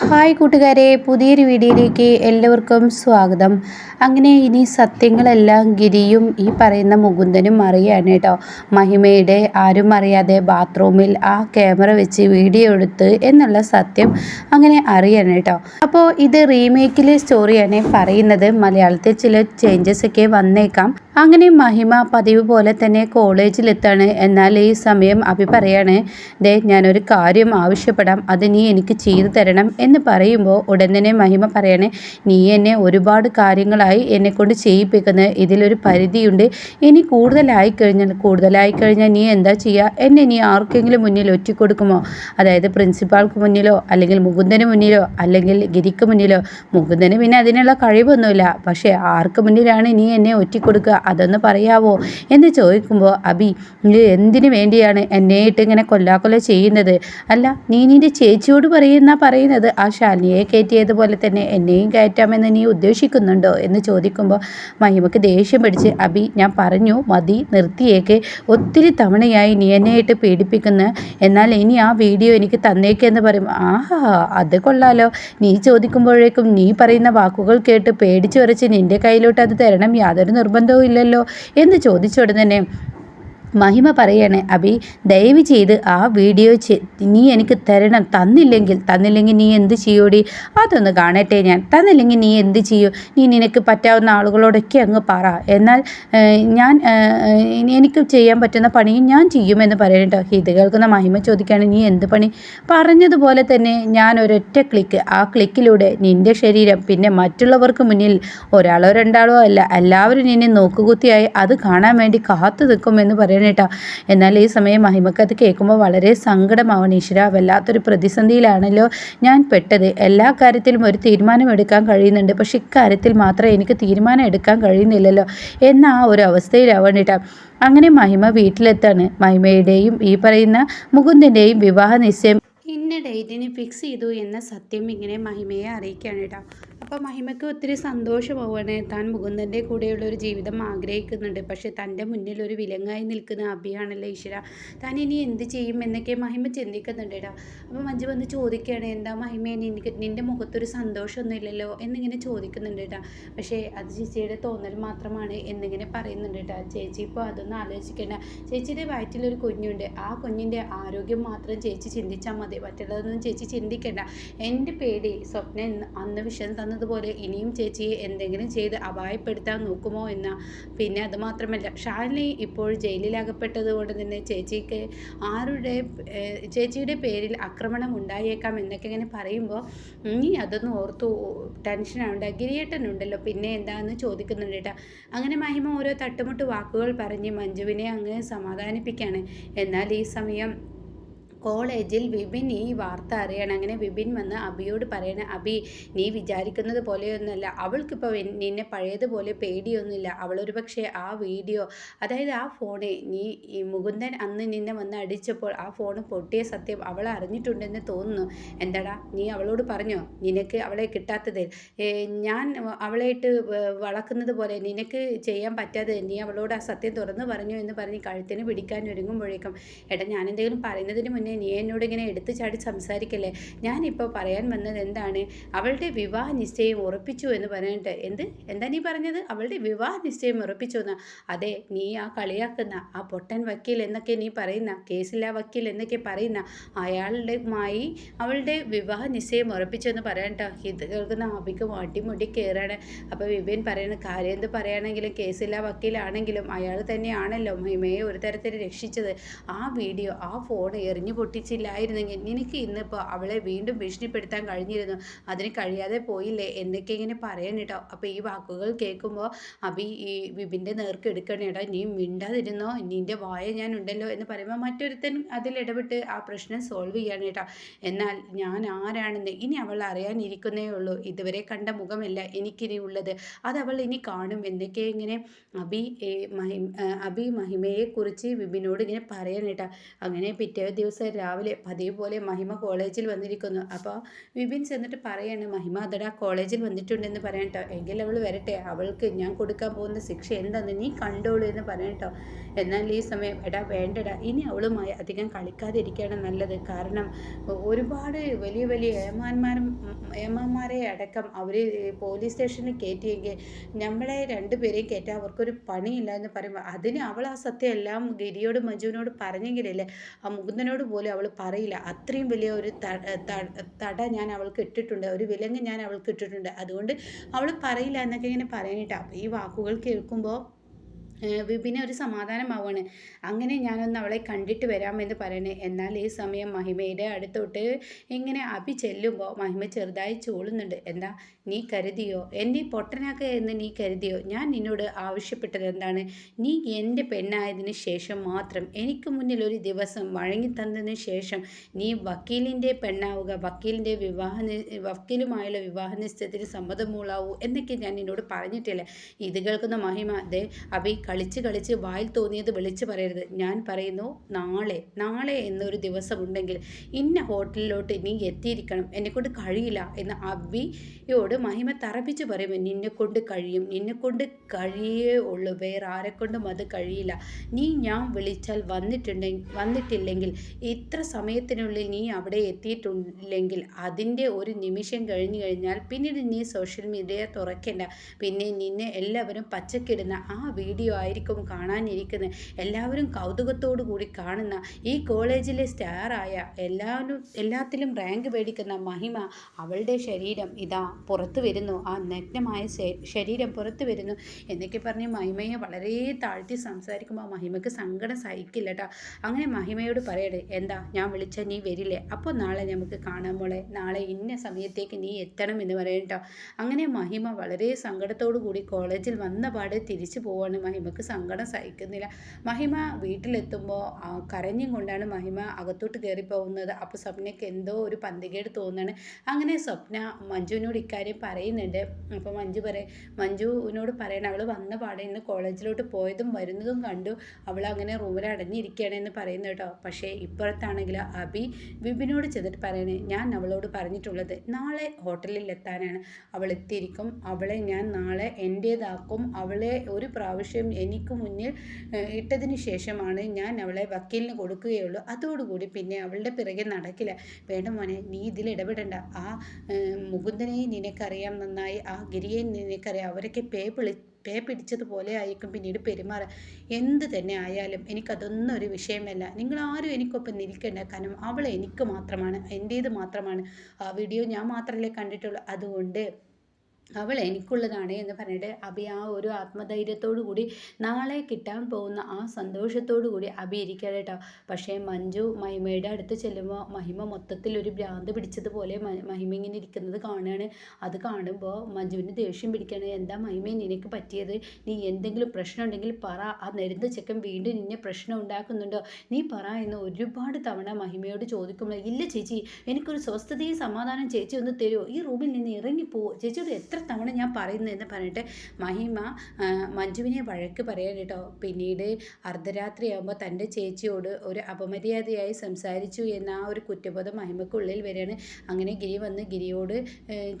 Hi കൂട്ടുകാരെ പുതിയൊരു വീഡിയോയിലേക്ക് എല്ലാവർക്കും സ്വാഗതം. അങ്ങനെ ഇനി സത്യങ്ങളെല്ലാം ഗിരിയും ഈ പറയുന്ന മുകുന്ദനും അറിയാണ് കേട്ടോ. മഹിമയുടെ ആരും അറിയാതെ ബാത്റൂമിൽ ആ ക്യാമറ വെച്ച് വീഡിയോ എടുത്ത് എന്നുള്ള സത്യം അങ്ങനെ അറിയാണ് കേട്ടോ. അപ്പോൾ ഇത് റീമേക്കിലെ സ്റ്റോറിയാണ് പറയുന്നത്. മലയാളത്തിൽ ചില ചേഞ്ചസ് ഒക്കെ വന്നേക്കാം. അങ്ങനെ മഹിമ പതിവ് പോലെ തന്നെ കോളേജിലെത്താണ്. എന്നാൽ ഈ സമയം അഭി പറയാണ് ദേ ഞാനൊരു കാര്യം ആവശ്യപ്പെടാം. അത് നീ എനിക്ക് ചെയ്തു തരണം എന്ന് പറയുമ്പോൾ ഉടൻ തന്നെ മഹിമ പറയണേ നീ എന്നെ ഒരുപാട് കാര്യങ്ങളായി എന്നെ കൊണ്ട് ചെയ്യിപ്പിക്കുന്നത് ഇതിലൊരു പരിധിയുണ്ട്. ഇനി കൂടുതലായി കഴിഞ്ഞാൽ കൂടുതലായി കഴിഞ്ഞാൽ നീ എന്താ ചെയ്യുക? എന്നെ നീ ആർക്കെങ്കിലും മുന്നിൽ ഒറ്റിക്കൊടുക്കുമോ? അതായത് പ്രിൻസിപ്പാൾക്ക് മുന്നിലോ അല്ലെങ്കിൽ മുകുന്ദന് മുന്നിലോ അല്ലെങ്കിൽ ഗിരിക്ക് മുന്നിലോ. മുകുന്ദന് പിന്നെ അതിനുള്ള കഴിവൊന്നുമില്ല. പക്ഷേ ആർക്ക് മുന്നിലാണ് നീ എന്നെ ഒറ്റിക്കൊടുക്കുക? അതൊന്ന് പറയാവോ? എന്ന് ചോദിക്കുമ്പോൾ അബി നീ എന്തിനു വേണ്ടിയാണ് എന്നെയിട്ട് ഇങ്ങനെ കൊല്ലാക്കൊല്ല ചെയ്യുന്നത്? അല്ല നീ നിന്റെ ചേച്ചിയോട് പറയുന്ന പറയുന്നത്. ആ ശാലിനിയെ കയറ്റിയതുപോലെ തന്നെ എന്നെയും കയറ്റാമെന്ന് നീ ഉദ്ദേശിക്കുന്നുണ്ടോ എന്ന് ചോദിക്കുമ്പോൾ മഹിമക്ക് ദേഷ്യം പിടിച്ച് അബി ഞാൻ പറഞ്ഞു മതി നിർത്തിയേക്ക്. ഒത്തിരി തവണയായി നീ എന്നെയായിട്ട് പീഡിപ്പിക്കുന്നു. എന്നാൽ ഇനി ആ വീഡിയോ എനിക്ക് തന്നേക്കെന്ന് പറയും. ആഹാ അത് കൊള്ളാലോ. നീ ചോദിക്കുമ്പോഴേക്കും നീ പറയുന്ന വാക്കുകൾ കേട്ട് പേടിച്ചു വരച്ച് നിന്റെ കയ്യിലോട്ട് അത് തരണം. യാതൊരു നിർബന്ധവും ഇല്ലല്ലോ എന്ന് ചോദിച്ചുടനെ മഹിമ പറയാണ് അബി ദയവ് ചെയ്ത് ആ വീഡിയോ നീ എനിക്ക് തരണം. തന്നില്ലെങ്കിൽ തന്നില്ലെങ്കിൽ നീ എന്ത് ചെയ്യൂടി? അതൊന്ന് കാണട്ടെ ഞാൻ. തന്നില്ലെങ്കിൽ നീ എന്ത് ചെയ്യൂ? നീ നിനക്ക് പറ്റാവുന്ന ആളുകളോടൊക്കെ അങ്ങ് പറ. എന്നാൽ ഞാൻ എനിക്ക് ചെയ്യാൻ പറ്റുന്ന പണിയും ഞാൻ ചെയ്യുമെന്ന് പറയട്ടോ ഇത് കേൾക്കുന്ന മഹിമ ചോദിക്കുകയാണ് നീ എന്ത് പണി? പറഞ്ഞതുപോലെ തന്നെ ഞാൻ ഒരൊറ്റ ക്ലിക്ക് ആ ക്ലിക്കിലൂടെ നിന്റെ ശരീരം പിന്നെ മറ്റുള്ളവർക്ക് മുന്നിൽ ഒരാളോ രണ്ടാളോ അല്ല എല്ലാവരും നിന്നെ നോക്കുകുത്തിയായി അത് കാണാൻ വേണ്ടി കാത്തു നിൽക്കുമെന്ന് പറയുന്നത് കേട്ടോ എന്നാൽ ഈ സമയം മഹിമക്ക് അത് കേൾക്കുമ്പോൾ വളരെ സങ്കടമാവണം ഈശ്വര. വല്ലാത്തൊരു പ്രതിസന്ധിയിലാണല്ലോ ഞാൻ പെട്ടത്. എല്ലാ കാര്യത്തിലും ഒരു തീരുമാനം എടുക്കാൻ കഴിയുന്നുണ്ട്. പക്ഷെ ഇക്കാര്യത്തിൽ മാത്രം എനിക്ക് തീരുമാനം എടുക്കാൻ കഴിയുന്നില്ലല്ലോ. എന്ന ആ ഒരു അവസ്ഥയിലാവണം കേട്ടോ അങ്ങനെ മഹിമ വീട്ടിലെത്താണ്. മഹിമയുടെയും ഈ പറയുന്ന മുകുന്ദന്റെയും വിവാഹ നിശ്ചയം ഇന്ന ഡേറ്റിന് ഫിക്സ് ചെയ്തു എന്ന സത്യം ഇങ്ങനെ മഹിമയെ അറിയിക്കുകയാണ് കേട്ടോ അപ്പോൾ മഹിമയ്ക്ക് ഒത്തിരി സന്തോഷമാവുകയാണ്. താൻ മുകുന്ദന്റെ കൂടെയുള്ള ഒരു ജീവിതം ആഗ്രഹിക്കുന്നുണ്ട്. പക്ഷേ തന്റെ മുന്നിൽ ഒരു വിലങ്ങായി നിൽക്കുന്ന അഭിയാണല്ലോ ഈശ്വര. താൻ ഇനി എന്ത് ചെയ്യും എന്നൊക്കെ മഹിമ ചിന്തിക്കുന്നുണ്ട് കേട്ടോ അപ്പോൾ മഞ്ജു വന്ന് ചോദിക്കുകയാണ് എന്താ മഹിമ നിനക്ക് നിന്റെ മുഖത്തൊരു സന്തോഷമൊന്നും ഇല്ലല്ലോ എന്നിങ്ങനെ ചോദിക്കുന്നുണ്ട് കേട്ടോ പക്ഷേ അത് ചേച്ചിയുടെ തോന്നൽ മാത്രമാണ് എന്നിങ്ങനെ പറയുന്നുണ്ട് കേട്ടോ ചേച്ചി ഇപ്പോൾ അതൊന്നും ആലോചിക്കേണ്ട. ചേച്ചിയുടെ വയറ്റിലൊരു കുഞ്ഞുണ്ട്. ആ കുഞ്ഞിന്റെ ആരോഗ്യം മാത്രം ചേച്ചി ചിന്തിച്ചാൽ മതി. മറ്റുള്ളതൊന്നും ചേച്ചി ചിന്തിക്കേണ്ട. എന്റെ പേടി സ്വപ്നം അന്ന് വിഷം തന്നതുപോലെ ഇനിയും ചേച്ചിയെ എന്തെങ്കിലും ചെയ്ത് അപായപ്പെടുത്താൻ നോക്കുമോ എന്ന പിന്നെ അത് മാത്രമല്ല ഷാലിനി ഇപ്പോൾ ജയിലിലകപ്പെട്ടത് കൊണ്ട് തന്നെ ചേച്ചിക്ക് ആരുടെ ചേച്ചിയുടെ പേരിൽ ആക്രമണം ഉണ്ടായേക്കാം എന്നൊക്കെ ഇങ്ങനെ പറയുമ്പോൾ നീ അതൊന്നും ഓർത്തു ടെൻഷനാവണ്ട ഗിരിയേട്ടൻ ഉണ്ടല്ലോ പിന്നെ എന്താണെന്ന് ചോദിക്കുന്നുണ്ട് കേട്ടോ അങ്ങനെ മഹിമ ഓരോ തട്ടുമുട്ട് വാക്കുകൾ പറഞ്ഞ് മഞ്ജുവിനെ അങ്ങ് സമാധാനിപ്പിക്കുകയാണ് എന്നാൽ ഈ സമയം കോളേജിൽ വിപിൻ ഈ വാർത്ത അറിയണം. അങ്ങനെ വിപിൻ വന്ന് അബിയോട് പറയണം അബി നീ വിചാരിക്കുന്നത് പോലെയൊന്നുമല്ല. അവൾക്കിപ്പോൾ നിന്നെ പഴയതുപോലെ പേടിയൊന്നുമില്ല. അവളൊരു പക്ഷേ ആ വീഡിയോ അതായത് ആ ഫോണ് നീ ഈ മുകുന്ദൻ അന്ന് നിന്നെ വന്ന് അടിച്ചപ്പോൾ ആ ഫോണ് പൊട്ടിയ സത്യം അവൾ അറിഞ്ഞിട്ടുണ്ടെന്ന് തോന്നുന്നു. എന്താടാ നീ അവളോട് പറഞ്ഞോ? നിനക്ക് അവളെ കിട്ടാത്തത്. ഞാൻ അവളായിട്ട് വളക്കുന്നത് പോലെ നിനക്ക് ചെയ്യാൻ പറ്റാതെ നീ അവളോട് ആ സത്യം തുറന്നു പറഞ്ഞു എന്ന് പറഞ്ഞ് കഴുത്തിന് പിടിക്കാൻ ഒരുങ്ങുമ്പോഴേക്കും എടാ ഞാൻ എന്തെങ്കിലും പറയുന്നതിന് മുന്നേ നീ എന്നോട് ഇങ്ങനെ എടുത്തു ചാടി സംസാരിക്കല്ലേ? ഞാനിപ്പോൾ പറയാൻ വന്നത് എന്താണ്? അവളുടെ വിവാഹ നിശ്ചയം ഉറപ്പിച്ചു എന്ന് പറഞ്ഞിട്ട് എന്ത്? എന്താ നീ പറഞ്ഞത്? അവളുടെ വിവാഹ നിശ്ചയം ഉറപ്പിച്ചു എന്ന്. അതെ നീ ആ കളിയാക്കുന്ന ആ പൊട്ടൻ വക്കീൽ എന്നൊക്കെ നീ പറയുന്ന കേസില്ല വക്കീൽ എന്നൊക്കെ പറയുന്ന അയാളുടെ മായി അവളുടെ വിവാഹ നിശ്ചയം ഉറപ്പിച്ചു എന്ന് പറയട്ടോ ഇത് കേൾക്കുന്ന അഭിക്ക് അടിമുടി കയറാണ്. അപ്പോൾ വിപിൻ പറയുന്ന കാര്യം എന്ത് പറയുകയാണെങ്കിലും കേസില്ല വക്കീലാണെങ്കിലും അയാൾ തന്നെയാണല്ലോ മഹിമയെ ഒരു തരത്തിൽ രക്ഷിച്ചത്. ആ വീഡിയോ ആ ഫോൺ എറിഞ്ഞു പൊട്ടിച്ചില്ലായിരുന്നെങ്കിൽ നിനക്ക് ഇന്നിപ്പോൾ അവളെ വീണ്ടും ഭീഷണിപ്പെടുത്താൻ കഴിഞ്ഞിരുന്നു. അതിന് കഴിയാതെ പോയില്ലേ? എന്നൊക്കെ ഇങ്ങനെ പറയാൻ കേട്ടോ? അപ്പോൾ ഈ വാക്കുകൾ കേൾക്കുമ്പോൾ അഭി ഈ വിപിന്റെ നേർക്ക് എടുക്കണേ കേട്ടോ നീ മിണ്ടാതിരുന്നോ? നിന്റെ വായ ഞാൻ ഉണ്ടല്ലോ എന്ന് പറയുമ്പോൾ മറ്റൊരുത്തൻ അതിലിടപെട്ട് ആ പ്രശ്നം സോൾവ് ചെയ്യാണ് കേട്ടോ. എന്നാൽ ഞാൻ ആരാണെന്ന് ഇനി അവൾ അറിയാനിരിക്കുന്നേ ഉള്ളൂ. ഇതുവരെ കണ്ട മുഖമല്ല എനിക്കിനി ഉള്ളത്. അത് അവൾ ഇനി കാണും. എന്നൊക്കെ ഇങ്ങനെ അഭി മഹിമ അഭി മഹിമയെക്കുറിച്ച് വിപിനോട് ഇങ്ങനെ പറയാൻ കേട്ടോ. അങ്ങനെ പിറ്റേ ദിവസം രാവിലെ പതിവ് പോലെ മഹിമ കോളേജിൽ വന്നിരിക്കുന്നു. അപ്പോൾ വിപിൻ ചെന്നിട്ട് പറയാണ് മഹിമ അതടാ കോളേജിൽ വന്നിട്ടുണ്ടെന്ന് പറയട്ടോ എങ്കിൽ അവൾ വരട്ടെ. അവൾക്ക് ഞാൻ കൊടുക്കാൻ പോകുന്ന ശിക്ഷ എന്താണെന്ന് നീ കണ്ടോളൂ എന്ന് പറയട്ടോ എന്നാൽ ഈ സമയം എടാ വേണ്ടടാ. ഇനി അവളുമായി അധികം കളിക്കാതിരിക്കുകയാണ് നല്ലത്. കാരണം ഒരുപാട് വലിയ വലിയ ഏമാന്മാരും ഏമാന്മാരെ അടക്കം അവർ പോലീസ് സ്റ്റേഷനിൽ കയറ്റിയെങ്കിൽ നമ്മളെ രണ്ടുപേരെയും കയറ്റാൻ അവർക്കൊരു പണിയില്ല എന്ന് പറയുമ്പോൾ അതിന് അവൾ ആ സത്യം എല്ലാം ഗിരിയോട് മഞ്ജുവിനോട് പറഞ്ഞെങ്കിലല്ലേ ആ മുകുന്ദനോട് പോലും അവൾ പറയില്ല. അത്രയും വലിയ ഒരു തട ഞാൻ അവൾക്ക് ഇട്ടിട്ടുണ്ട്. ഒരു വിലങ്ങ് ഞാൻ അവൾക്ക് ഇട്ടിട്ടുണ്ട്. അതുകൊണ്ട് അവൾ പറയില്ല എന്നൊക്കെ ഇങ്ങനെ പറയാനിട്ടാണ് ഈ വാക്കുകൾ കേൾക്കുമ്പോൾ വിപിന് ഒരു സമാധാനമാവാണ്. അങ്ങനെ ഞാനൊന്ന് അവളെ കണ്ടിട്ട് വരാമെന്ന് പറയണേ. എന്നാൽ ഈ സമയം മഹിമയുടെ അടുത്തോട്ട് ഇങ്ങനെ അഭി ചെല്ലുമ്പോൾ മഹിമ ചെറുതായി ചൂളുന്നുണ്ട്. എന്താ നീ കരുതിയോ? എന്നെ പൊട്ടനാക്ക എന്ന് നീ കരുതിയോ? ഞാൻ നിന്നോട് ആവശ്യപ്പെട്ടത് എന്താണ്? നീ എന്റെ പെണ്ണായതിന് ശേഷം മാത്രം എനിക്ക് മുന്നിൽ ഒരു ദിവസം വഴങ്ങി തന്നതിന് ശേഷം നീ വക്കീലിന്റെ പെണ്ണാവുക വക്കീലിന്റെ വിവാഹ വക്കീലുമായുള്ള വിവാഹ നിശ്ചയത്തിന് സമ്മതമൂളാവൂ എന്നൊക്കെ ഞാൻ നിന്നോട് പറഞ്ഞിട്ടില്ല? ഇത് കേൾക്കുന്ന മഹിമ അതെ അഭി കളിച്ച് കളിച്ച് വായിൽ തോന്നിയത് വിളിച്ചു പറയരുത്. ഞാൻ പറയുന്നു നാളെ നാളെ എന്നൊരു ദിവസമുണ്ടെങ്കിൽ ഇന്ന ഹോട്ടലിലോട്ട് നീ എത്തിയിരിക്കണം. എന്നെക്കൊണ്ട് കഴിയില്ല എന്ന് അബിയോട് മഹിമ തറപ്പിച്ച് പറയുമ്പോൾ നിന്നെ കൊണ്ട് കഴിയും. നിന്നെ കൊണ്ട് കഴിയേ ഉള്ളൂ. വേറെ ആരെക്കൊണ്ടും അത് കഴിയില്ല. നീ ഞാൻ വിളിച്ചാൽ വന്നിട്ടുണ്ടെങ്കിൽ വന്നിട്ടില്ലെങ്കിൽ ഇത്ര സമയത്തിനുള്ളിൽ നീ അവിടെ എത്തിയിട്ടില്ലെങ്കിൽ അതിന്റെ ഒരു നിമിഷം കഴിഞ്ഞു കഴിഞ്ഞാൽ പിന്നീട് നീ സോഷ്യൽ മീഡിയ തുറക്കേണ്ട. പിന്നെ നിന്നെ എല്ലാവരും പച്ചക്കിടുന്ന ആ വീഡിയോ ആയിരിക്കും കാണാനിരിക്കുന്നത് എല്ലാവരും കൗതുകത്തോടു കൂടി കാണുന്ന ഈ കോളേജിലെ സ്റ്റാറായ എല്ലാവരും എല്ലാത്തിലും റാങ്ക് മേടിക്കുന്ന മഹിമ അവളുടെ ശരീരം ഇതാ പുറത്തു വരുന്നു. ആ നഗ്നമായ ശരീരം പുറത്തു വരുന്നു എന്നൊക്കെ പറഞ്ഞ് മഹിമയെ വളരെ താഴ്ത്തി സംസാരിക്കുമ്പോൾ മഹിമയ്ക്ക് സങ്കടം സഹിക്കില്ല കേട്ടോ അങ്ങനെ മഹിമയോട് പറയട്ടെ എന്താ ഞാൻ വിളിച്ച നീ വരില്ലേ? അപ്പോൾ നാളെ നമുക്ക് കാണാൻ മോളെ. നാളെ ഇന്ന സമയത്തേക്ക് നീ എത്തണം എന്ന് പറയട്ടോ അങ്ങനെ മഹിമ വളരെ സങ്കടത്തോടു കൂടി കോളേജിൽ വന്ന പാടെ തിരിച്ചു പോവാണ് മഹിമ. മഹിമക്ക് സങ്കടം സഹിക്കുന്നില്ല. മഹിമ വീട്ടിലെത്തുമ്പോൾ കരഞ്ഞും കൊണ്ടാണ് മഹിമ അകത്തോട്ട് കയറി പോകുന്നത്. അപ്പോൾ സ്വപ്നയ്ക്ക് എന്തോ ഒരു പന്തികേട് തോന്നുകയാണ് അങ്ങനെ സ്വപ്ന മഞ്ജുവിനോട് ഇക്കാര്യം പറയുന്നുണ്ട്. അപ്പോൾ മഞ്ജു പറയും മഞ്ജുവിനോട് പറയണം. അവൾ വന്ന പാടെ ഇന്ന് കോളേജിലോട്ട് പോയതും വരുന്നതും കണ്ടു. അവൾ അങ്ങനെ റൂമിൽ അടഞ്ഞിരിക്കുകയാണ് എന്ന് പറയുന്നു കേട്ടോ. പക്ഷേ ഇപ്പുറത്താണെങ്കിൽ അബി വിപിനോട് ചെന്നിട്ട് പറയണേ ഞാൻ അവളോട് പറഞ്ഞിട്ടുള്ളത് നാളെ ഹോട്ടലിൽ എത്താനാണ് അവൾ എത്തിയിരിക്കും. അവളെ ഞാൻ നാളെ എന്റേതാക്കും. അവളെ ഒരു പ്രാവശ്യം എനിക്ക് മുന്നിൽ ഇട്ടതിന് ശേഷമാണ് ഞാൻ അവളെ വക്കീലിന് കൊടുക്കുകയുള്ളൂ. അതോടുകൂടി പിന്നെ അവളുടെ പിറകെ നടക്കില്ല. വേണ്ട മോനെ നീ ഇതിൽ ഇടപെടണ്ട. ആ മുകുന്ദനെയും നിനക്കറിയാം നന്നായി. ആ ഗിരിയെ നിനക്കറിയാം. അവരൊക്കെ പേ പിളി പേ പിടിച്ചതുപോലെ ആയിരിക്കും പിന്നീട് പെരുമാറുക. എന്ത് തന്നെ ആയാലും എനിക്കതൊന്നും ഒരു വിഷയമല്ല. നിങ്ങളാരും എനിക്കൊപ്പം നിൽക്കേണ്ട. കാരണം അവൾ എനിക്ക് മാത്രമാണ് എന്റേത് മാത്രമാണ്. ആ വീഡിയോ ഞാൻ മാത്രമല്ലേ കണ്ടിട്ടുള്ളൂ. അതുകൊണ്ട് അവൾ എനിക്കുള്ളതാണ് എന്ന് പറഞ്ഞിട്ട് അബി ആ ഒരു ആത്മധൈര്യത്തോടു കൂടി നാളെ കിട്ടാൻ പോകുന്ന ആ സന്തോഷത്തോടു കൂടി അബി ഇരിക്കട്ടെ കേട്ടോ. പക്ഷേ മഞ്ജു മഹിമയുടെ അടുത്ത് ചെല്ലുമ്പോൾ മഹിമ മൊത്തത്തിൽ ഒരു ഭ്രാന്ത് പിടിച്ചതുപോലെ മഹിമ ഇങ്ങനെ ഇരിക്കുന്നത് കാണുകയാണ്. അത് കാണുമ്പോൾ മഞ്ജുവിന് ദേഷ്യം പിടിക്കുകയാണ്. എന്താ മഹിമ നിനക്ക് പറ്റിയത്? നീ എന്തെങ്കിലും പ്രശ്നം ഉണ്ടെങ്കിൽ പറ. ആ നെരുന്ന ചെക്കൻ വീണ്ടും നിന്നെ പ്രശ്നം ഉണ്ടാക്കുന്നുണ്ടോ? നീ പറ എന്ന് ഒരുപാട് തവണ മഹിമയോട് ചോദിക്കുമ്പോൾ ഇല്ല ചേച്ചി എനിക്കൊരു സ്വസ്ഥതയും സമാധാനം ചേച്ചി ഒന്ന് തരുമോ ഈ റൂമിൽ നിന്ന് ഇറങ്ങിപ്പോവോ ചേച്ചിയോട് എത്ര തവണ ഞാൻ പറയുന്നതെന്ന് പറഞ്ഞിട്ട് മഹിമ മഞ്ജുവിനെ വഴക്ക് പറയാൻ കേട്ടോ. പിന്നീട് അർദ്ധരാത്രിയാകുമ്പോൾ തന്റെ ചേച്ചിയോട് ഒരു അപമര്യാദയായി സംസാരിച്ചു എന്ന ആ ഒരു കുറ്റബോധം മഹിമക്കുള്ളിൽ വരികയാണ്. അങ്ങനെ ഗിരി വന്ന് ഗിരിയോട്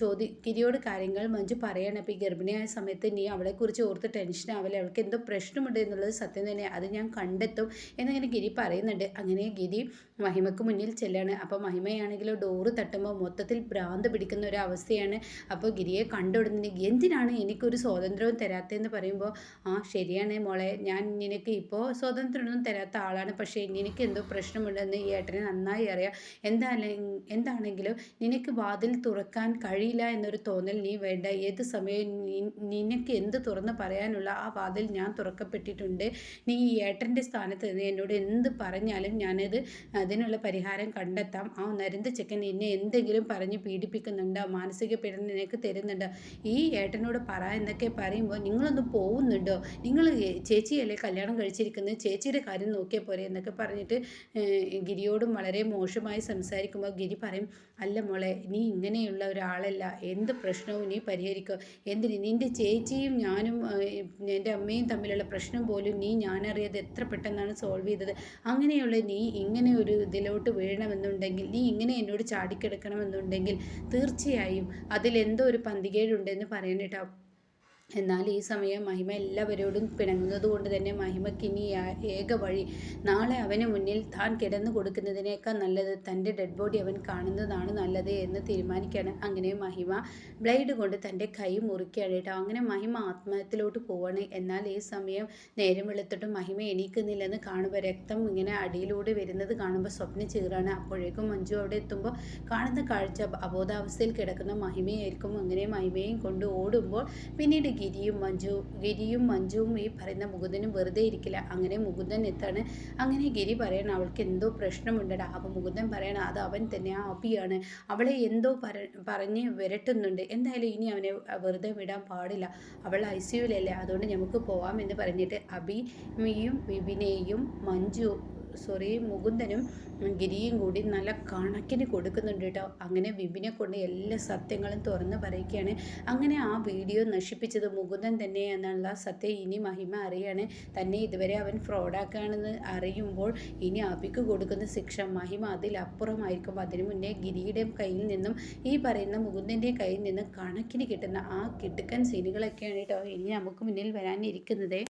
ചോദി ഗിരിയോട് കാര്യങ്ങൾ മഞ്ജു പറയാണ്. അപ്പോൾ ഈ ഗർഭിണിയായ സമയത്ത് നീ അവളെക്കുറിച്ച് ഓർത്ത് ടെൻഷൻ ആവില്ല? അവൾക്ക് എന്തോ പ്രശ്നമുണ്ട് എന്നുള്ളത് സത്യം തന്നെ അത് ഞാൻ കണ്ടെത്തും എന്നങ്ങനെ ഗിരി പറയുന്നുണ്ട്. അങ്ങനെ ഗിരി മഹിമക്ക് മുന്നിൽ ചെല്ലാണ്. അപ്പോൾ മഹിമയാണെങ്കിലോ ഡോറ് തട്ടുമ്പോൾ മൊത്തത്തിൽ ഭ്രാന്ത് പിടിക്കുന്ന ഒരു അവസ്ഥയാണ്. അപ്പോൾ ഗിരിയെ കണ്ടുവിടുന്നത് എന്തിനാണ് എനിക്കൊരു സ്വാതന്ത്ര്യവും തരാത്തതെന്ന് പറയുമ്പോൾ ആ ശരിയാണ് മോളെ. ഞാൻ നിനക്ക് ഇപ്പോൾ സ്വാതന്ത്ര്യമൊന്നും തരാത്ത ആളാണ്. പക്ഷേ നിനക്ക് എന്തോ പ്രശ്നമുണ്ടെന്ന് ഈ ഏട്ടനെ നന്നായി അറിയാം. എന്താണ് എന്താണെങ്കിലും നിനക്ക് വാതിൽ തുറക്കാൻ കഴിയില്ല എന്നൊരു തോന്നൽ നീ വേണ്ട. ഏത് സമയവും നിനക്ക് എന്ത് തുറന്ന് പറയാനുള്ള ആ വാതിൽ ഞാൻ തുറക്കപ്പെട്ടിട്ടുണ്ട്. നീ ഈ ഏട്ടന്റെ സ്ഥാനത്ത് നിന്ന് എന്നോട് എന്ത് പറഞ്ഞാലും ഞാനത് അതിനുള്ള പരിഹാരം കണ്ടെത്താം. ആ നരുന്ത ചെക്കൻ എന്നെ എന്തെങ്കിലും പറഞ്ഞ് പീഡിപ്പിക്കുന്നുണ്ടോ? മാനസിക പീഡനം നിനക്ക് തരുന്നുണ്ടോ? ഈ ഏട്ടനോട് പറ എന്നൊക്കെ പറയുമ്പോൾ നിങ്ങളൊന്ന് പോകുന്നുണ്ടോ നിങ്ങൾ ചേച്ചിയല്ലേ കല്യാണം കഴിച്ചിരിക്കുന്നത്? ചേച്ചിയുടെ കാര്യം നോക്കിയാൽ പോരെ എന്നൊക്കെ പറഞ്ഞിട്ട് ഗിരിയോടും വളരെ മോശമായി സംസാരിക്കുമ്പോൾ ഗിരി പറയും അല്ല മോളെ നീ ഇങ്ങനെയുള്ള ഒരാളല്ല. എന്ത് പ്രശ്നവും നീ പരിഹരിക്കുക എന്തിന്? നിന്റെ ചേച്ചിയും ഞാനും എന്റെ അമ്മയും തമ്മിലുള്ള പ്രശ്നം പോലും നീ ഞാനറിയാതെ എത്ര പെട്ടെന്നാണ് സോൾവ് ചെയ്തത്. അങ്ങനെയുള്ള നീ ഇങ്ങനെ ഒരു ഇതിലോട്ട് വീഴണമെന്നുണ്ടെങ്കിൽ നീ ഇങ്ങനെ എന്നോട് ചാടിക്കിടക്കണമെന്നുണ്ടെങ്കിൽ തീർച്ചയായും അതിലെന്തോ ഒരു പന്തികേടുണ്ടെന്ന് പറയാൻ എന്നാൽ ഈ സമയം മഹിമ എല്ലാവരോടും പിണങ്ങുന്നത് കൊണ്ട് തന്നെ മഹിമയ്ക്ക് ഇനി ഏക വഴി നാളെ അവന് മുന്നിൽ താൻ കിടന്നു കൊടുക്കുന്നതിനേക്കാൾ നല്ലത് തന്റെ ഡെഡ് ബോഡി അവൻ കാണുന്നതാണ് നല്ലത് എന്ന് തീരുമാനിക്കുകയാണ്. അങ്ങനെ മഹിമ ബ്ലേഡ് കൊണ്ട് തന്റെ കൈ മുറിക്കുകയാണ് കേട്ടോ. അങ്ങനെ മഹിമ ആത്മഹത്യത്തിലോട്ട് പോവാണ്. എന്നാൽ ഈ സമയം നേരം വെളുത്തിട്ട് മഹിമ എണീക്കുന്നില്ലെന്ന് കാണുമ്പോൾ രക്തം ഇങ്ങനെ അടിയിലൂടെ വരുന്നത് കാണുമ്പോൾ സ്വപ്നം ചീറാണ്. അപ്പോഴേക്കും മഞ്ജു അവിടെ എത്തുമ്പോൾ കാണുന്ന കാഴ്ച അബോധാവസ്ഥയിൽ കിടക്കുന്ന മഹിമയായിരിക്കും. അങ്ങനെ മഹിമയും കൊണ്ട് ഓടുമ്പോൾ പിന്നീട് ഗിരിയും മഞ്ജു ഗിരിയും മഞ്ജുവും ഈ പറയുന്ന മുകുന്ദനും വെറുതെ ഇരിക്കില്ല. അങ്ങനെ മുകുന്ദൻ എത്താണ്? അങ്ങനെ ഗിരി പറയണം അവൾക്ക് എന്തോ പ്രശ്നമുണ്ടടാ. അപ്പോൾ മുകുന്ദൻ പറയണം അത് അവൻ തന്നെ ആ അബിയാണ് അവളെ എന്തോ പറ പറഞ്ഞ് വിരട്ടുന്നുണ്ട്. എന്തായാലും ഇനി അവനെ വെറുതെ വിടാൻ പാടില്ല. അവൾ ഐ സിയുലല്ലേ അതുകൊണ്ട് നമുക്ക് പോവാം എന്ന് പറഞ്ഞിട്ട് അബിയും വിപിനെയും മഞ്ജു സോറി മുകുന്ദനും ഗിരിയും കൂടി നല്ല കണക്കിന് കൊടുക്കുന്നുണ്ട് കേട്ടോ. അങ്ങനെ വിപിനെ കൊണ്ട് എല്ലാ സത്യങ്ങളും തുറന്ന് പറയുകയാണ്. അങ്ങനെ ആ വീഡിയോ നശിപ്പിച്ചത് മുകുന്ദൻ തന്നെ എന്നുള്ള സത്യം ഇനി മഹിമ അറിയാണ്. തന്നെ ഇതുവരെ അവൻ ഫ്രോഡാക്കാണെന്ന് അറിയുമ്പോൾ ഇനി അബിക്ക് കൊടുക്കുന്ന ശിക്ഷ മഹിമ അതിലപ്പുറമായിരിക്കും. അതിനു മുന്നേ ഗിരിയുടെ കയ്യിൽ നിന്നും ഈ പറയുന്ന മുകുന്ദന്റെ കയ്യിൽ നിന്നും കണക്കിന് കിട്ടുന്ന ആ കിടുക്കൻ സീനുകളൊക്കെയാണ് കേട്ടോ ഇനി നമുക്ക് മുന്നിൽ വരാനിരിക്കുന്നത്.